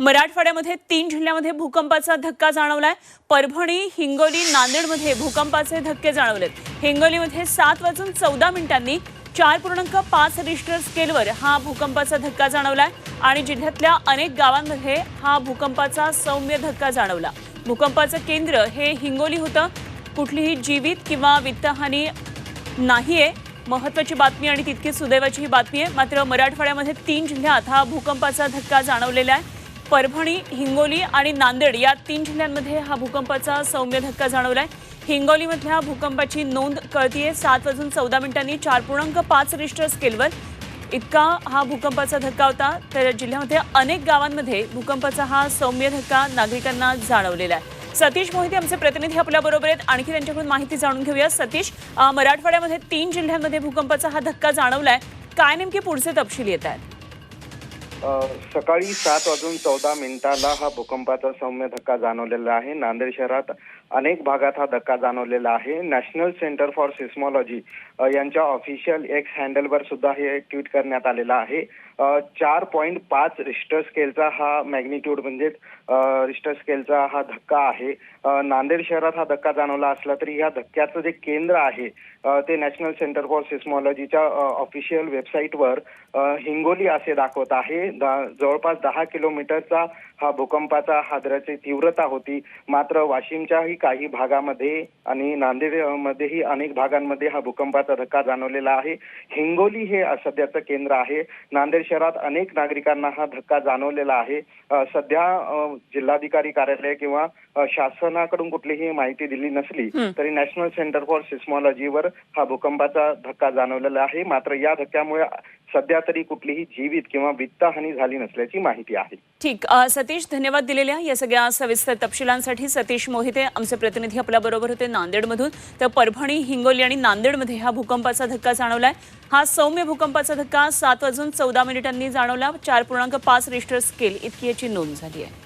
मराठवाड्यामध्ये तीन जिल्ह्यामध्ये भूकंपाचा धक्का जाणवलाय. परभणी हिंगोली नांदेडमध्ये भूकंपाचे धक्के जाणवलेत. हिंगोलीमध्ये सात वाजून चौदा मिनिटांनी चार पूर्णांक पाच रिश्टर स्केलवर हा भूकंपाचा धक्का जाणवलाय आणि जिल्ह्यातल्या अनेक गावांमध्ये हा भूकंपाचा सौम्य धक्का जाणवला. भूकंपाचं केंद्र हे हिंगोली होतं. कुठलीही जीवित किंवा वित्तहानी नाहीये. महत्वाची बातमी आणि तितकीच सुदैवाची ही बातमी आहे. मात्र मराठवाड्यामध्ये तीन जिल्ह्यात हा भूकंपाचा धक्का जाणवलेला आहे. परभणी हिंगोली आणि नांदेड या तीन जिल्ह्यांमध्ये हा भूकंपाचा सौम्य धक्का जाणवलाय. हिंगोलीमधल्या भूकंपाची नोंद कळतीये. सात वाजून चौदा मिनिटांनी चार पूर्णांक पाच रिश्टर स्केलवर इतका हा भूकंपाचा धक्का होता. तर जिल्ह्यामध्ये अनेक गावांमध्ये भूकंपाचा हा सौम्य धक्का नागरिकांना जाणवलेला आहे. सतीश मोहिते आमचे प्रतिनिधी आपल्या बरोबर आहेत. आणखी त्यांच्याकडून माहिती जाणून घेऊया. सतीश मराठवाड्यामध्ये तीन जिल्ह्यांमध्ये भूकंपाचा हा धक्का जाणवलाय. काय नेमके पुढचे तपशील येत आहेत? सकाळी सात वाजून चौदा मिनिटाला हा भूकंपाचा सौम्य धक्का जाणवलेला आहे. नांदेड शहरात अनेक भागात हा धक्का जाणवलेला आहे. नॅशनल सेंटर फॉर सिस्मॉलॉजी यांच्या ऑफिशियल एक्स हँडलवर सुद्धा हे ट्विट करण्यात आलेलं आहे. चार पॉईंट पाच रिस्टर स्केलचा हा मॅग्निट्यूड म्हणजेच रिस्टर स्केलचा हा धक्का आहे. नांदेड शहरात हा धक्का जाणवला असला तरी या धक्क्याचं जे केंद्र आहे ते नॅशनल सेंटर फॉर सिस्मॉलॉजीच्या ऑफिशियल वेबसाईटवर हिंगोली असे दाखवत आहे. जवळपास दहा किलोमीटरचा हा भूकंपाचा हादराची तीव्रता होती. मात्र वाशिमच्याही काही भागामध्ये आणि नांदेड मध्येही अनेक भागांमध्ये हा भूकंपाचा धक्का जाणवलेला आहे. हिंगोली हे सध्याचं केंद्र आहे. नांदेड शहरात अनेक नागरिकांना हा धक्का जाणवलेला आहे. सध्या जिल्हाधिकारी कार्यालय किंवा शासनाकडून कुठलीही माहिती दिली नसली. तरी नॅशनल सेंटर फॉर सिस्मॉलॉजीवर हा भूकंपाचा धक्का जाणवलेला आहे. मात्र या धक्क्यामुळे सध्या तरी कुठलीही जीवित किंवा वित्तहानी झाली नसल्याची माहिती आहे. ठीक सतीश धन्यवाद दिलेल्या या सगळ्या सविस्तर तपशिलांसाठी. सतीश मोहिते आमचे प्रतिनिधी आपल्या बरोबर होते नांदेडमधून. तर परभणी हिंगोली आणि नांदेडमध्ये हा भूकंपाचा धक्का जाणवलाय. हा सौम्य भूकंपाचा धक्का सात वाजून चौदा मिनिटांनी जाणवला. चार पूर्णांक पाच रिश्टर स्केल इतकी याची नोंद झाली आहे.